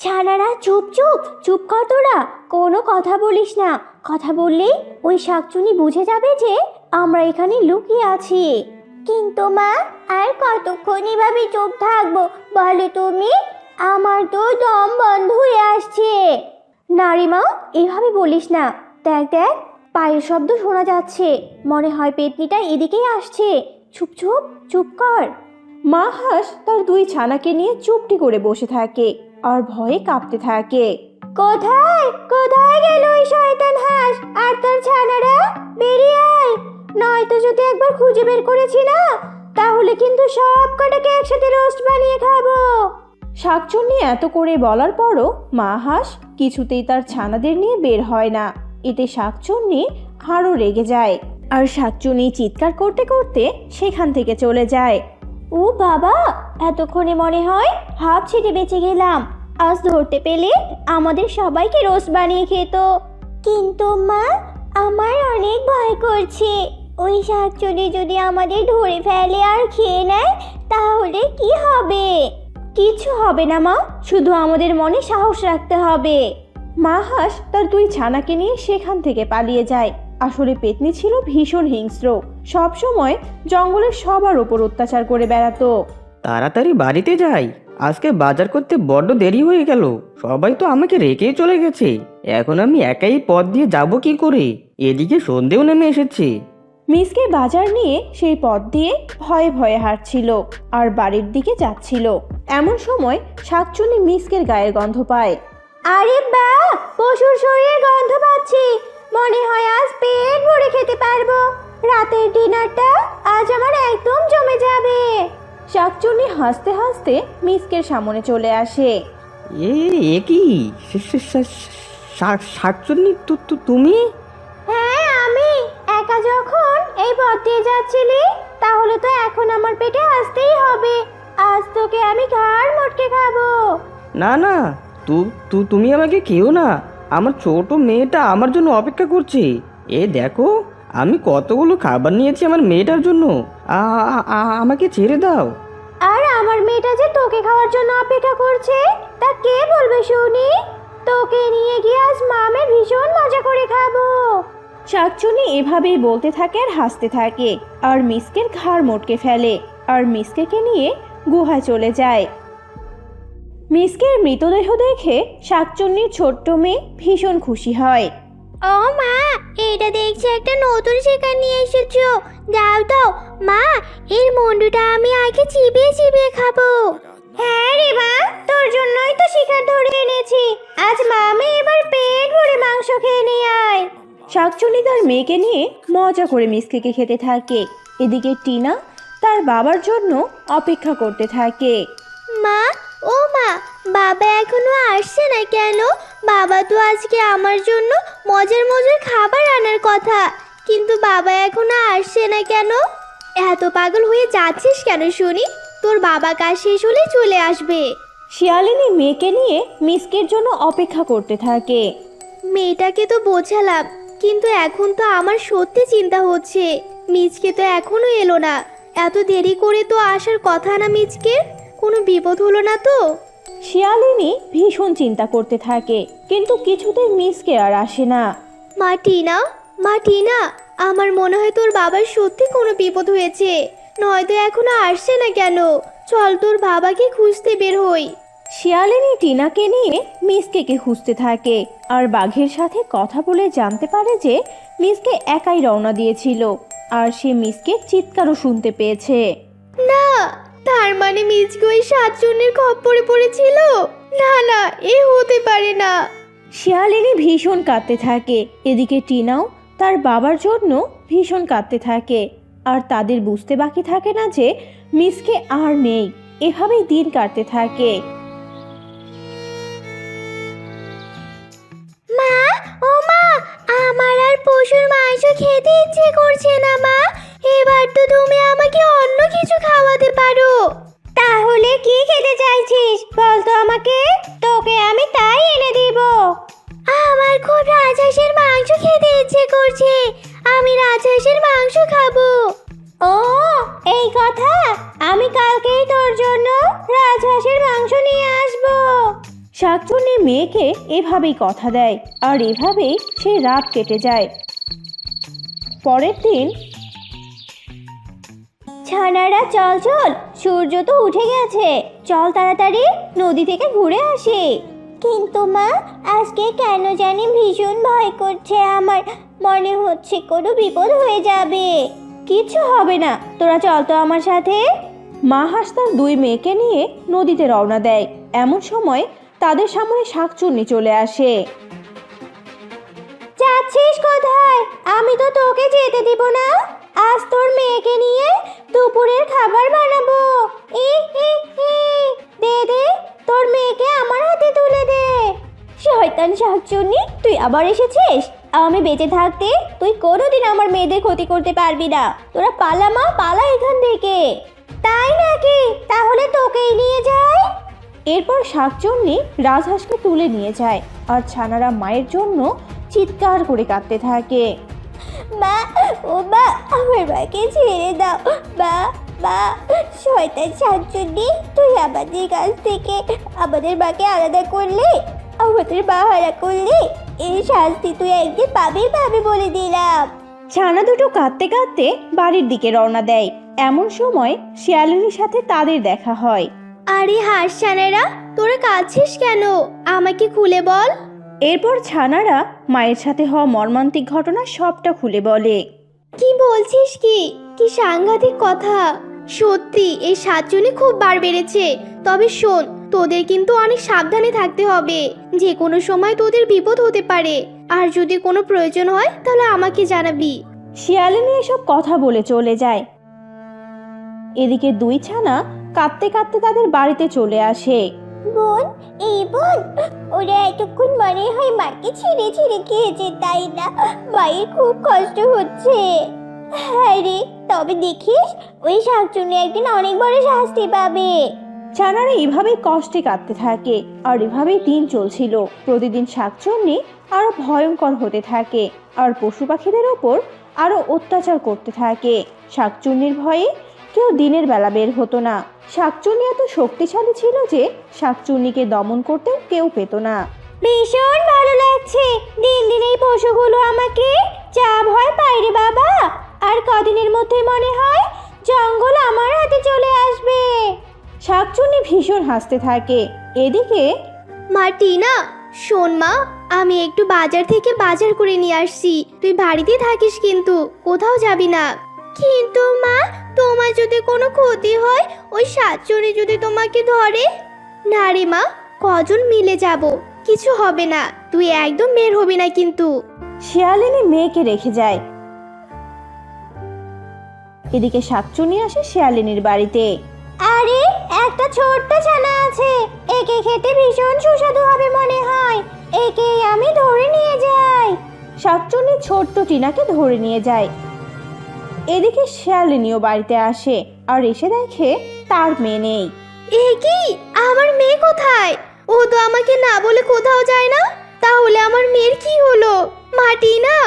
ছানারা, চুপ চুপ চুপ কর তোরা। কোনো কথা বলিস না। কথা বললেই ওই শাকচুনি বুঝে যাবে যে আমরা এখানে লুকিয়ে আছি। কিন্তু মা, আর কতক্ষণ এভাবে চুপ থাকব, বলো তুমি? আমার তো দম বন্ধ হয়ে আসছে। নারী মা, এভাবে বলিস না। দেখ দেখ, পায়ের শব্দ শোনা যাচ্ছে। মনে হয় পেতনিটা এদিকেই আসছে। চুপ চুপ চুপ কর। মা হাঁস তার দুই ছানাকে নিয়ে চুপটি করে বসে থাকে। আর ভয়ে কাঁপতে থাকে। কোথায়? কোথায় গেল ওই শয়তান হাঁস? আর তার ছানারা? বেরিয়ে আয়। নয়তো যদি একবার খুঁজে বের করেছি না, তাহলে কিন্তু সব কটাকে একসাথে রোস্ট বানিয়ে খাব। শাকচুন্নি এত করে বলার পরও মা হাঁস কিছুতেই তার ছানাদের নিয়ে বের হয় না। এতে শাকচুন্নি আরও রেগে যায়। আর শাকচুন্নি চিৎকার করতে করতে সেখান থেকে চলে যায়। ও বাবা, এতক্ষণে মনে হয় হাফ ছেড়ে বেঁচে গেলাম। আজ ধরতে পেলে আমাদের সবাইকে রোস্ট বানিয়ে খেত। কিন্তু মা, আমার অনেক ভয় করছে। ওই শাকচুনি যদি আমাদের ধরে ফেলে আর খেয়ে নেয়, তাহলে কি হবে? কিছু হবে না মা, শুধু আমাদের মনে সাহস রাখতে হবে। মা হাঁস তার দুই ছানাকে নিয়ে সেখান থেকে পালিয়ে যায়। আসলে পেতনি ছিল ভীষণ হিংস্র। সব সময় জঙ্গলের সবার ওপর অত্যাচার করে বেড়াতো। তাড়াতাড়ি বাড়িতে যাই। আজকে বাজার করতে বড্ড দেরি হয়ে গেল। সবাই তো আমাকে রেখেই চলে গেছে। এখন আমি একাই পথ দিয়ে যাব কি করে? এদিকে সন্ধেও নেমে এসেছে। মিসকে বাজার নিয়ে সেই পথ দিয়ে ভয়ে ভয়ে হাঁটছিল আর বাড়ির দিকে যাচ্ছিল। এমন সময় শাকচুনি মিসকের গায়ের গন্ধ পায়। আরে বা পশুর শরীরের গন্ধ পাচ্ছি। মনে হয় আজ পেট ভরে খেতে পারব। রাতের ডিনারটা আজ আমার একদম জমে যাবে। শাকচুনি হাসতে হাসতে মিসকের সামনে চলে আসে। এ এ কি? শা- শা- শা- শাক শাকচুন্নি তু- তু- তুমি? হ্যাঁ আমি। একা যখন এই পথ দিয়ে যাচ্ছিলি তাহলে তো এখন আমার পেটে আসতেই হবে। আজ তোকে আমি ঘাড় মোটকে খাব। না না তু তু তুমি আমাকে কেউ না। আমার ছোট মেয়েটা আমার জন্য অপেক্ষা করছে। এ দেখো। আমি কতগুলো খাবার নিয়েছি আমার মেয়েটার জন্য। আমাকে ছেড়ে দাও। আর আমার মেয়েটা যে তোকে খাওয়ার জন্য অপেক্ষা করছে তা কে বলবে শুনি? তোকে নিয়ে গিয়ে আজ মামে ভীষণ মজা করে খাব। শাকচুনি এভাবেই বলতে থাকে আর হাসতে থাকে আর মিসকের ঘাড় মোটকে ফেলে আর মিসকেকে নিয়ে গুহায় চলে যায়। মিসকের মৃতদেহ দেখে শাকচুন্নির ছোট্ট মেয়ে ভীষণ খুশি হয়। ও মা এটা দেখছি একটা নতুন শিকার নিয়ে এসেছ। দাও দাও। মা এর মুন্ডুটা আমি আগে চিবিয়ে চিবিয়ে খাব। হ্যাঁ রে মা তোর জন্যই তো শিকার ধরে এনেছি। আজ মামে এবার পেট ভরে মাংস খেয়ে নিয়ে আয়। শাকচুনি তার মেয়েকে নিয়ে মজা করে মিসকেকে খেতে থাকে। এদিকে টিনা তার বাবার জন্য অপেক্ষা করতে থাকে। মা ও মা বাবা এখনও আসছে না কেন? বাবা তো আজকে আমার জন্য মজার মজার খাবার আনার কথা। কিন্তু বাবা এখনও আসছে না কেন? এত পাগল হয়ে যাচ্ছিস কেন শুনি? তোর বাবা কাজ শেষ হলে চলে আসবে। শিয়ালিনী মেয়েকে নিয়ে মিসকের জন্য অপেক্ষা করতে থাকে। মেয়েটাকে তো বোঝালাম কিন্তু এখন তো আমার সত্যি চিন্তা হচ্ছে। মিচকে তো এখনও এলো না। এত দেরি করে তো আসার কথা না মিচকের কোনো বিপদ হলো না তো? শিয়ালিনী ভীষণ চিন্তা করতে থাকে কিন্তু কিছুতেই মিসকে আর আসে না। মা টিনা মা টিনা আমার মনে হয় তোর বাবার সত্যি কোনো বিপদ হয়েছে। নয়তো এখনও আসছে না কেন? চল তোর বাবাকে খুঁজতে বের হই। শিয়ালিনী টিনাকে নিয়ে মিসকেকে খুঁজতে থাকে আর বাঘের সাথে কথা বলে জানতে পারে যে মিসকে একাই রওনা দিয়েছিল আর সে মিসকে চিৎকারও শুনতে পেয়েছে। না তার মানে মিচকে ওই সাতজনের খপ্পরে পড়েছিল? না না এ হতে পারে না। শিয়ালিনী ভীষণ কাঁদতে থাকে। এদিকে টিনাও তার বাবার জন্য ভীষণ কাঁদতে থাকে। আর তাদের বুঝতে বাকি থাকে না যে মিসকে আর নেই। এভাবেই দিন কাটতে থাকে। মা ও মা আমার আর পশুর মাংস খেতে ইচ্ছে করছে না মা। এবার তো তুমি আমাকে অন্য কিছু খাওয়াতে পারো। তাহলে কি খেতে চাইছিস? বল আমাকে। তোকে আমি তাই এনে দিব। আমার খুব রাজহাঁসের মাংস খেতে ইচ্ছে করছে। আমি রাজহাঁসের মাংস খাব। ও, এই কথা? আমি কালকেই তোর জন্য রাজহাঁসের মাংস নিয়ে আসব। শাক শাকচুন্নির মেয়েকে এভাবেই কথা দেয়, আর এভাবেই সেই রাত কেটে যায়। পরের দিন ছানারা চল চল। সূর্য তো উঠে গেছে। চল তাড়াতাড়ি নদী থেকে ঘুরে আসি। কিন্তু মা আজকে কেন জানি ভীষণ ভয় করছে আমার। মনে হচ্ছে কোনো বিপদ হয়ে যাবে। কিচ্ছু হবে না। তোরা চল তো আমার সাথে। মা হাস তার দুই মেয়েকে নিয়ে নদীতে রওনা দেয়। এমন সময় তাদের সামনে শাকচুন্নি চলে আসে। যাচ্ছিস কোথায়? আমি তো তোকে যেতে দিব না। আজ তোর মেয়েকে নিয়ে দুপুরের খাবার বানাবো। এ দে দে, তোর মেয়েকে আমার হাতে তুলে দে। শয়তান শাকচুন্নি, তুই আবার এসেছিস? আমি বেঁচে থাকতে তুই কোনোদিন আমার মেয়েদের ক্ষতি করতে পারবি না। তোরা পালা মা, পালা এখান থেকে। তাই নাকি? তাহলে তোকেই নিয়ে যাই। এরপর শাকচুন্নি রাজহাঁসকে তুলে নিয়ে যায় আর ছানারা মায়ের জন্য চিৎকার করে কাঁদতে থাকে। মা ও মা আমার মাকে ছেড়ে দাও। মা মা শয়তান শাকচুন্নি তুই আমাদের কাছ থেকে আমাদের মাকে আলাদা করলে? আমাদের মা হারা করলে? এই শাস্তি তুই একদিন পাবি পাবি বলে দিলাম। ছানা দুটো কাঁদতে কাঁদতে বাড়ির দিকে রওনা দেয়। এমন সময় শিয়ালিনীর সাথে তাদের দেখা হয়। আরে হাঁস ছানারা তোরা কাঁদছিস কেন? আমাকে খুলে বল। এরপর ছানারা মায়ের সাথে হওয়া মর্মান্তিক ঘটনা সবটা খুলে বলে। কি বলছিস কি? কি সাংঘাতিক কথা। সত্যি এই সাতজনে খুব বার বেড়েছে। তবে শোন তোদের কিন্তু অনেক সাবধানে থাকতে হবে। যে কোনো সময় তোদের বিপদ হতে পারে। আর যদি কোনো প্রয়োজন হয় তাহলে আমাকে জানাবি। শিয়ালিনী এসব কথা বলে চলে যায়। এদিকে দুই ছানা কাঁদতে কাঁদতে তাদের বাড়িতে চলে আসে। বোন, এই বোন, ওরা এতক্ষণ মনে হয় মাকে ছিঁড়ে ছিঁড়ে খেয়েছে, তাই না? মায়ের খুব কষ্ট হচ্ছে। হ্যাঁ রে, তবে দেখিস, ওই শাকচুনি একদিন অনেক বড় শাস্তি পাবে। ছানারা এভাবেই কষ্টে কাঁদতে থাকে, আর এভাবেই দিন চলছিল। প্রতিদিন শাকচুন্নি আরও ভয়ঙ্কর হতে থাকে, আর পশু পাখিদের ওপর আরও অত্যাচার করতে থাকে। শাকচুন্নির ভয়ে কেউ দিনের বেলা বের হতো না। শাকচুন্নি এত শক্তিশালী ছিল যে শাকচুন্নিকে দমন করতে কেউ পেত না। ভীষণ ভালো লাগছে। দিন দিন এই পশুগুলো আমাকে যা ভয় পাই রে বাবা। আর কদিনের মধ্যে মনে হয় জঙ্গল আমার হাতে চলে আসবে। শাকচুন্নি ভীষণ হাসতে থাকে। এদিকে মা টিনা শোন মা আমি একটু বাজার থেকে বাজার করে নিয়ে আসছি। তুই বাড়িতে থাকিস কিন্তু কোথাও যাবি না। কিন্তু মা তোমার যদি কোনো ক্ষতি হয় ওই সাতজনে যদি তোমাকে ধরে। না রে মা কজন মিলে যাব? কিছু হবে না তুই একদম বের হবি না কিন্তু। শিয়ালিনী মেয়েকে রেখে যায়। এদিকে শাকচুনি আসে শিয়ালিনীর বাড়িতে। আরে একটা ছোট্ট ছানা আছে। একে খেতে ভীষণ সুস্বাদু হবে মনে হয়। একে আমি ধরে নিয়ে যাই। শাকচুনি ছোট্ট টিনাকে ধরে নিয়ে যায়। এদিকে শিয়ালিনীও বাড়িতে আসে আর এসে দেখে তার মেয়ে নেই। এ কি? আমার মেয়ে কোথায়? ও তো আমাকে না বলে কোথাও যায় না? তাহলে আমার মেয়ের কি হলো? মাটি না?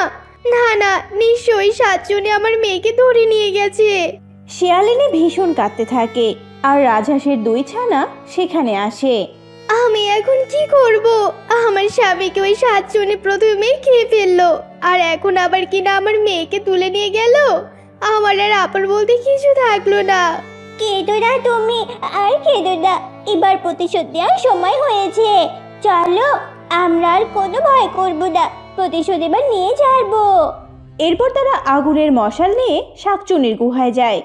না না নিশ্চয়ই সাতজনে আমার মেয়েকে ধরে নিয়ে গেছে। শিয়ালিনী ভীষণ কাঁদতে থাকে আর রাজহাঁসের দুই ছানা সেখানে আসে। আমি এখন কি করব? আমার স্বামীকে ওই সাতজনে প্রথমে খেয়ে ফেলল। আর এখন আবার কিনা আমার মেয়েকে তুলে নিয়ে গেল? আমার আর আপন বলতে কিছু থাকল না। কেঁদো না তুমি আর কেঁদো না। এবার প্রতিশোধ দেওয়ার সময় হয়েছে। চলো আমরা আর কোনো ভয় করব না। প্রতিশোধ এবার নিয়ে ছাড়বো। এরপর তারা আগুনের মশাল নিয়ে শাকচুনির গুহায় যায়।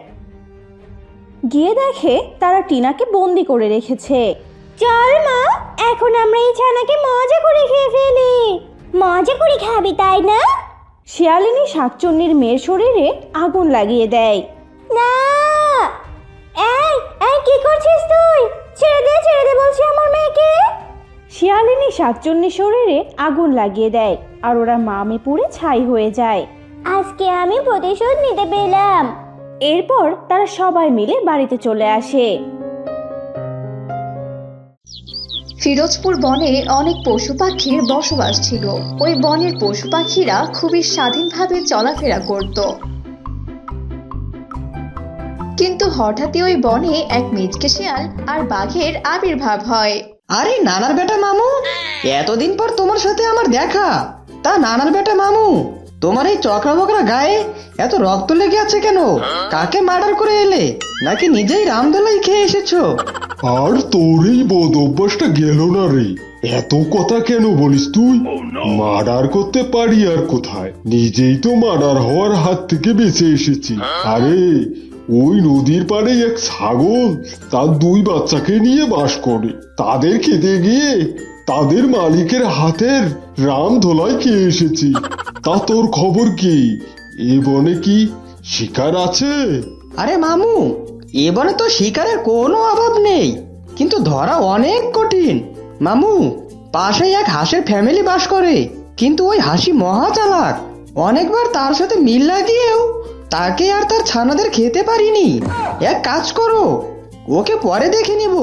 গিয়ে দেখে তারা টিনাকে বন্দি করে রেখেছে। চল মা এখন আমরা এই ছানাকে মজা করে খেয়ে ফেলি। মজা করে খাবি তাই না? শিয়ালিনী শাকচুন্নির মেয়ের শরীরে আগুন লাগিয়ে দেয়। না! এই এই কি করছিস তুই? ছেড়ে দে ছেড়ে দে বলছি আমার মেয়েকে। শিয়ালিনী শাকচুন্নির শরীরে আগুন লাগিয়ে দেয় আর ওরা মামে পুড়ে ছাই হয়ে যায়। আজকে আমি প্রতিশোধ নিতে পেলাম। এরপর তারা সবাই মিলে বাড়িতে চলে আসে। ফিরোজপুর বনে অনেক পশু পাখির বসবাস ছিল। ওই বনের পশু পাখিরা খুবই স্বাধীনভাবে চলাফেরা করত। কিন্তু হঠাৎই ওই বনে এক মিচকে শিয়াল আর বাঘের আবির্ভাব হয়। আরে, নানার বেটা মামু, এতদিন পর তোমার সাথে আমার দেখা। তা নানার বেটা মামু তোমার এই চকরা বকরা গায়ে এত রক্ত লেগে আছে কেন? কাকে মার্ডার করে এলে? নাকি নিজেই রামদোলাই খেয়ে এসেছ? আর তোর এই বদ অভ্যাসটা গেল না রে। এত কথা কেন বলিস তুই? মার্ডার করতে পারি আর কোথায়? নিজেই তো মার্ডার হওয়ার হাত থেকে বেঁচে এসেছি। আরে, ওই নদীর পাড়ে এক ছাগল তার দুই বাচ্চাকে নিয়ে বাস করে। তাদের খেতে গিয়ে তাদের মালিকের হাতের রাম ধোলাই খেয়ে এসেছি। তা তোর খবর কি? এ বনে কি শিকার আছে? আরে মামু এবারে তো শিকারের কোনো অভাব নেই, কিন্তু ধরা অনেক কঠিন। মামু, পাশেই এক হাঁসের ফ্যামিলি বাস করে, কিন্তু ওই হাসি মহা চালাক অনেকবার তার সাথে মিল লাগিয়েও তাকে আর তার ছানাদের খেতে পারিনি। এক কাজ করো, ওকে পরে দেখে নিব।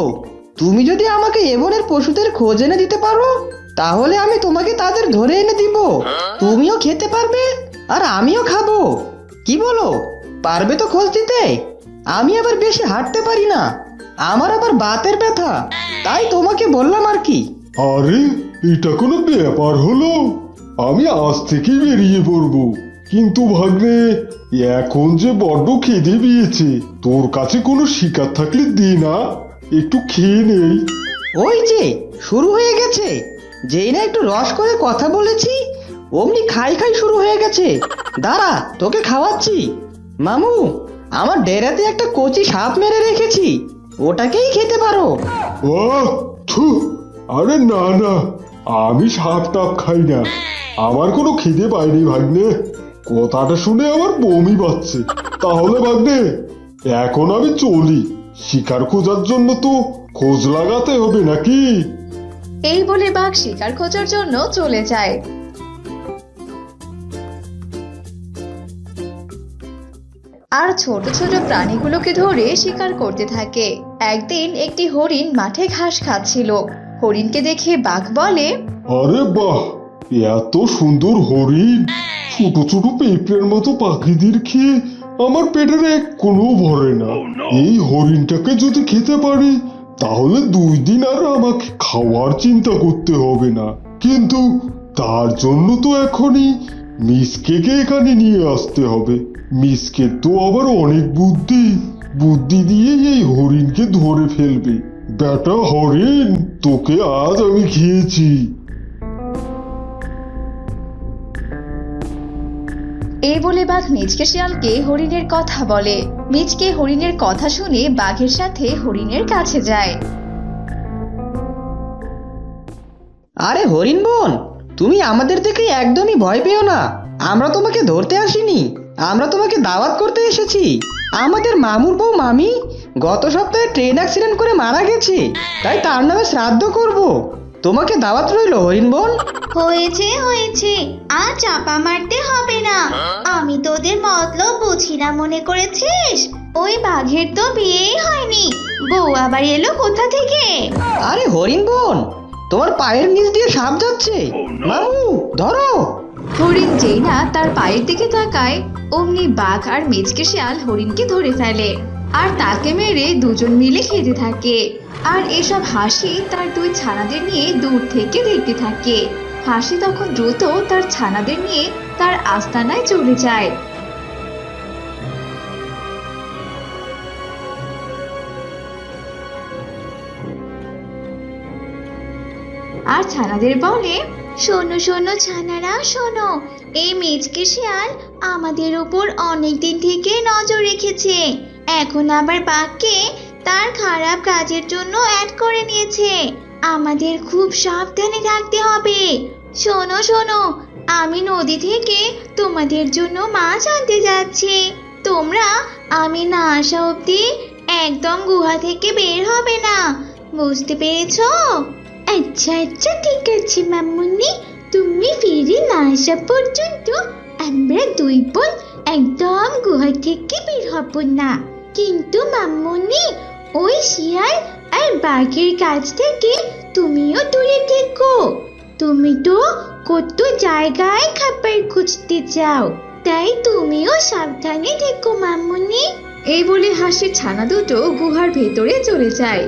তুমি যদি আমাকে এবনের পশুদের খোঁজ এনে দিতে পারো তাহলে আমি তোমাকে তাদের ধরে এনে দিব। তুমিও খেতে পারবে আর আমিও খাব। কি বলো? পারবে তো খোঁজ দিতে। আমি আবার বেশি হাঁটতে পারি না। আমার আবার বাতের ব্যথা। তাই তোমাকে বললাম আর কি। আরে এটা কোনো ব্যাপার হলো? আমি আজ থেকেই বেরিয়ে পড়ব। কিন্তু ভাগ্নে এখন যে বড্ড খিদে পেয়েছে তোর কাছে কোনো শিকার থাকলে দে না। একটু খেয়ে নেই। ওই যে শুরু হয়ে গেছে। যেই না একটু রস করে কথা বলেছি অমনি খাই খাই শুরু হয়ে গেছে। দাঁড়া তোকে খাওয়াচ্ছি। মামু আমার ডেরাতে একটা কচি সাপ মেরে রেখেছি। ওটাকেই খেতে পারো। আহ, থু, আরে না না আমি সাপ টাপ খাই না। আমার কোনো খিদে পাইনি ভাগ্নে। কথাটা শুনে আমার বমি পাচ্ছে তাহলে ভাগ্নে এখন আমি চলি। শিকার খোঁজার জন্য তো খোঁজ লাগাতে হবে নাকি? এই বলে বাঘ শিকার খোঁজার জন্য চলে যায়। আর ছোট ছোট প্রাণীগুলোকে ধরে শিকার করতে থাকে। একদিন একটি হরিণ মাঠে ঘাস খাচ্ছিল। হরিণকে দেখে বাঘ বলে আরে বাহ এত সুন্দর হরিণ। ছোট ছোট পেঁপড়ের মতো পাখিদের খেয়ে আমার পেটের এক কোনো ভরে না। এই হরিণটাকে যদি খেতে পারি তাহলে দুই দিন আর আমাকে খাওয়ার চিন্তা করতে হবে না। কিন্তু তার জন্য তো এখনই মিসকেকে এখানে নিয়ে আসতে হবে। মিসকে তো আবার অনেক বুদ্ধি। বুদ্ধি দিয়ে এই হরিণকে ধরে ফেলবে। বেটা হরিণ তোকে আজ আমি খেয়েছি। এই বলে বাঘ মিচকে শিয়ালকে হরিণের কথা বলে। মিচকে হরিণের কথা শুনে বাঘের সাথে হরিণের কাছে যায়। আরে হরিণ বোন, তুমি আমাদের দেখে একদমই ভয় পেও না। আমরা তোমাকে ধরতে আসিনি। আমরা তোমাকে দাওয়াত করতে এসেছি। আমাদের মামুর বউ মামি গত সপ্তাহে ট্রেন অ্যাক্সিডেন্ট করে মারা গেছে। তাই তার নামে শ্রাদ্ধ করব। তোমাকে দাওয়াত রইল হরিণ বোন? হয়েছে হয়েছে। আর চাপা মারতে হবে না। আমি তোদের মতলব বুঝি না মনে করেছিস? ওই বাঘের তো বিয়েই হয়নি। বউ আবার এলো কোথা থেকে? আরে হরিণ বোন তোমার পায়ের নিচ দিয়ে সাপ যাচ্ছে। মামু ধরো। হরিণ যেই না তার পায়ের দিকে তাকায় অমনি বাঘ আর মিচকে শিয়াল হরিণকে ধরে ফেলে। আর তাকে মেরে দুজন মিলে খেতে থাকে। আর এসব হাসি তার দুই ছানাদের নিয়ে দূর থেকে দেখতে থাকে। হাসি তখন দ্রুত তার ছানাদের নিয়ে তার আস্তানায় চলে যায়। আর ছানাদের বলে, শোনো শোনো ছানারা, শোনো, এই মেজকে শিয়াল আমাদের উপর অনেক দিন থেকে নজর রেখেছে। এখন আবার বাঘকে তার খারাপ কাজের জন্য অ্যাড করে নিয়েছে। আমাদের খুব সাবধানে থাকতে হবে। শোনো শোনো, আমি নদী থেকে তোমাদের জন্য মাছ আনতে যাচ্ছি। তোমরা আমি না আসা অবধি একদম গুহা থেকে বের হবে না। বুঝতে পেরেছ? আচ্ছা আচ্ছা ঠিক আছে মামুনি। তুমি ফিরে না আসা পর্যন্ত আমরা দুই বোন একদম গুহা থেকে বের হব না। কিন্তু মামুনি, ওই শিয়াল আর বাঘের কাছ থেকে তুমিও দূরে থেকো। তুমি তো কত জায়গায় খাবার খুঁজতে চাও, তাই তুমিও সাবধানে থেকো মামুনি। এই বলে হাসির ছানা দুটো গুহার ভেতরে চলে যায়।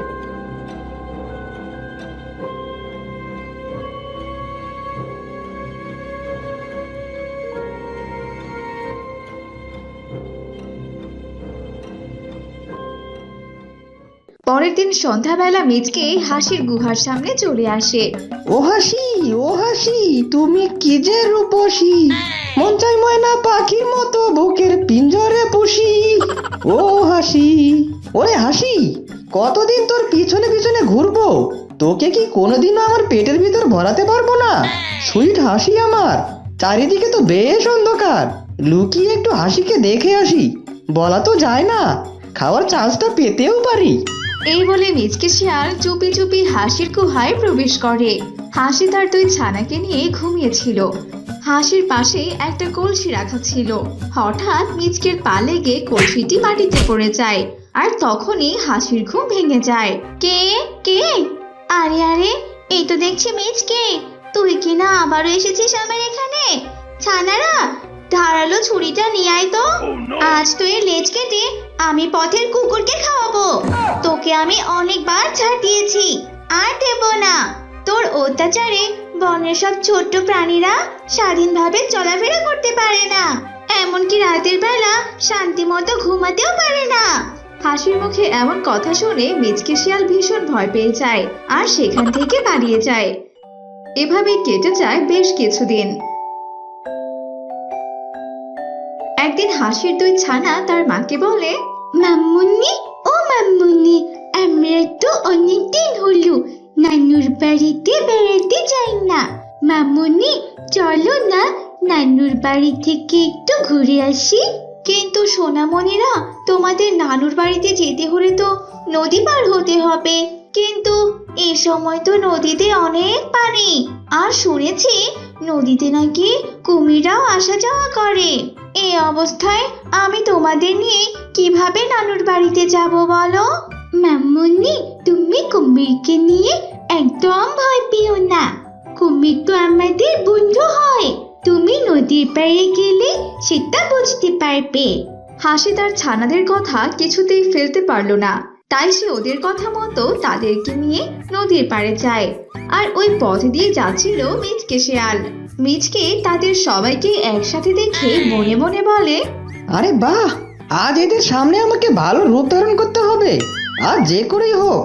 পরের দিন সন্ধ্যাবেলা মিচকে হাসির গুহার সামনে চলে আসে। ও হাসি ও হাসি, তুমি কি যে রূপসী? মন চাই ময়না পাখির মতো বুকের পিঞ্জরে পুষি। ও হাসি, ওরে হাসি, কতদিন তোর পিছনে পিছনে ঘুরবো? তোকে কি কোনোদিনও আমার পেটের ভিতর ভরাতে পারব না? সুইট হাসি আমার, চারিদিকে তো বেশ অন্ধকার। লুকিয়ে একটু হাসিকে দেখে আসি, বলা তো যায় না, খাওয়ার চান্সটা পেতেও পারি। এই বলে মিচকে শিয়াল চুপি চুপি হাসির গুহায় প্রবেশ করে। হাসি তার দুই ছানাকে নিয়ে ঘুমিয়েছিল। হাসির পাশে একটা কলসি রাখা ছিল। হঠাৎ মিচকের পা লেগে কলসিটি মাটিতে পড়ে যায় আর তখনই হাসির ঘুম ভেঙে যায়। কে? কে? আরে আরে, এই তো দেখছি মিচকে। তুই কি না আবারও এসেছিস আমার এখানে? ছানারা ধারালো ছুরিটা নিয়ে আয় তো। আজ তুই লেজ কেটে আমি পথের কুকুরকে খাওয়াবো। তোকে আমি অনেকবার ছাড় দিয়েছি আর দেব না। তোর অত্যাচারে বনের সব ছোট্ট প্রাণীরা স্বাধীনভাবে চলাফেরা করতে পারে না। এমনকি রাতের বেলা শান্তি মতো ঘুমাতেও পারে না। হাসির মুখে এমন কথা শুনে মিচকে শিয়াল ভীষণ ভয় পেয়ে যায় আর সেখান থেকে পালিয়ে যায়। এভাবে কেটে যায় বেশ কিছুদিন। একদিন হাসির দুই ছানা তার মাকে বলে মাম্মুনি ও মাম্মুনি আমরা তো অনেক দিন হলো নানুর বাড়িতে বেড়াতে যাই না। মামুনি, চলো না নানুর বাড়ি থেকে একটু ঘুরে আসি। কিন্তু সোনামণিরা, তোমাদের নানুর বাড়িতে যেতে হলে তো নদী পার হতে হবে। কিন্তু এই সময় তো নদীতে অনেক পানি। আর শুনেছি, নদীতে নাকি কুমিরাও আসা যাওয়া করে। এই অবস্থায় আমি তোমাদের নিয়ে কীভাবে নানুর বাড়িতে যাব বলো? মাম্মুনি তুমি কুমিরকে নিয়ে একদম ভয় পেও না। কুমির তো আমাদের বন্ধু হয়। তুমি নদীর পাড়ে গেলে সেটা বুঝতে পারবে। হাসি তার ছানাদের কথা কিছুতেই ফেলতে পারল না। তাই সে ওদের কথা মতো তাদেরকে নিয়ে নদীর পাড়ে যায়। আর ওই পথ দিয়ে যাচ্ছিল মিচকে শেয়াল মিচকে তাদের সবাইকে একসাথে দেখে মনে মনে বলে আরে বাহ আজ এদের সামনে আমাকে ভালো রূপ ধারণ করতে হবে। আর যে করেই হোক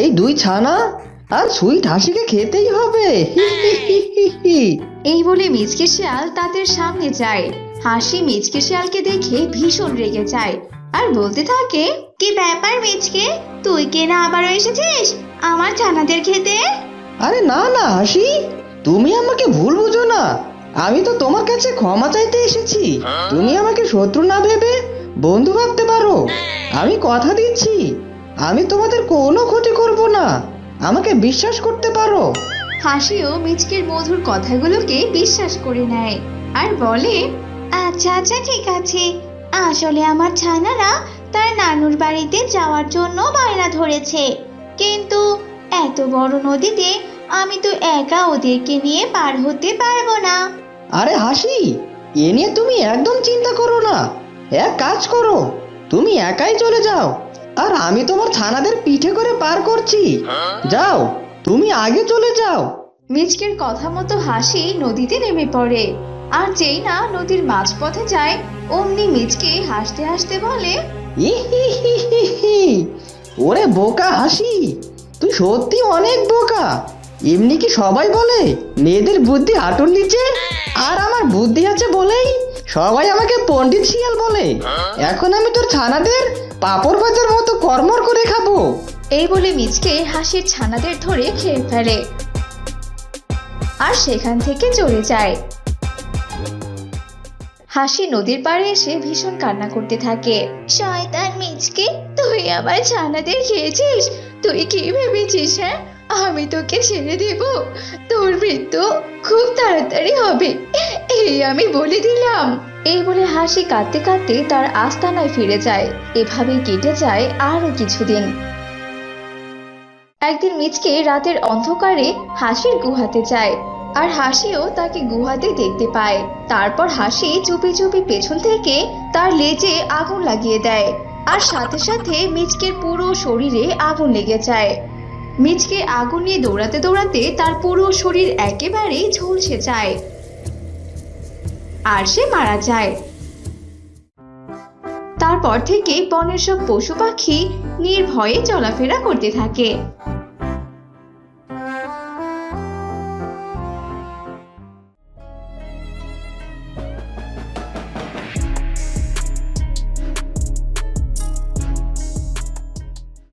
এই দুই ছানা আর সুইট হাসিকে খেতেই হবে। এই বলে মিচকে শিয়াল তাদের সামনে যায়। হাসি মিচকে শিয়ালকে দেখে ভীষণ রেগে যায় আর বলতে থাকে কি ব্যাপার মিচকে? তুই কে না আবারও এসেছিস? আমার ছানাদের খেতে? আরে না না হাসি। তুমি আমাকে ভুল বুঝো না। আমি তো তোমার কাছে ক্ষমা চাইতে এসেছি। তুমি আমাকে শত্রু না ভেবে বন্ধু ভাবতে পারো। আমি কথা দিচ্ছি। আমি তোমাদের কোনো ক্ষতি করব না। আমাকে বিশ্বাস করতে পারো। হাসিও মিচকের মধুর কথাগুলোকে বিশ্বাস করে নেয় আর বলে আচ্ছা আচ্ছা ঠিক আছে। আসলে আমার ছানারা তার নানুর বাড়িতে যাওয়ার জন্য বায়না ধরেছে। কিন্তু এত বড় নদীতে আমি তো একা ওদেরকে নিয়ে পার হতে পারব না। আরে হাসি এ নিয়ে তুমি একদম চিন্তা করো না। এক কাজ করো তুমি একাই চলে যাও আর আমি তোমার ছানাদের পিঠে করে পার করছি। যাও তুমি আগে চলে যাও। মিচকের কথা মতো হাসি নদীতে নেমে পড়ে। আর যেই না নদীর মাঝপথে যায় অমনি মিচকে হাসতে হাসতে বলে। ওরে বোকা হাসি তুই সত্যি অনেক বোকা। এমনি কি সবাই বলে? মেয়েদের বুদ্ধি হাঁটুর নিচে? আর আমার বুদ্ধি আছে বলেই সবাই আমাকে পণ্ডিত শিয়াল বলে। এখন আমি তোর ছানাদের পাপড় ভাজার মতো কর্মর করে খাব। এই বলে মিচকে হাসির ছানাদের ধরে খেয়ে ফেলে। আর সেখান থেকে চলে যায়। হাসি নদীর পাড়ে এসে ভীষণ কান্না করতে থাকে। শয়তান মিচকে, তুই আমার ছানাদের খেয়েছিস? তুই কি ভেবেছিস হ্যাঁ? আমি তোকে ছেড়ে দেব। তোর মৃত্যু খুব তাড়াতাড়ি হবে। এই আমি বলে দিলাম। এই বলে হাসি কাঁদতে কাঁদতে তার আস্তানায় ফিরে যায়। এভাবে কেটে যায় আরও কিছুদিন। একদিন মিচকে রাতের অন্ধকারে হাসির গুহাতে যায়। আর হাসিও তাকে গুহাতে দেখতে পায়। তারপর হাসি চুপি চুপি পেছন থেকে তার লেজে আগুন লাগিয়ে দেয়। আর সাথে সাথে মিচকের পুরো শরীরে আগুন লেগে যায়। মিচকে আগুন নিয়ে দৌড়াতে দৌড়াতে তার পুরো শরীর একেবারেই ঝলসে যায়। আর সে মারা যায়। তারপর থেকে বনের সব পশু পাখি নির্ভয়ে চলাফেরা করতে থাকে।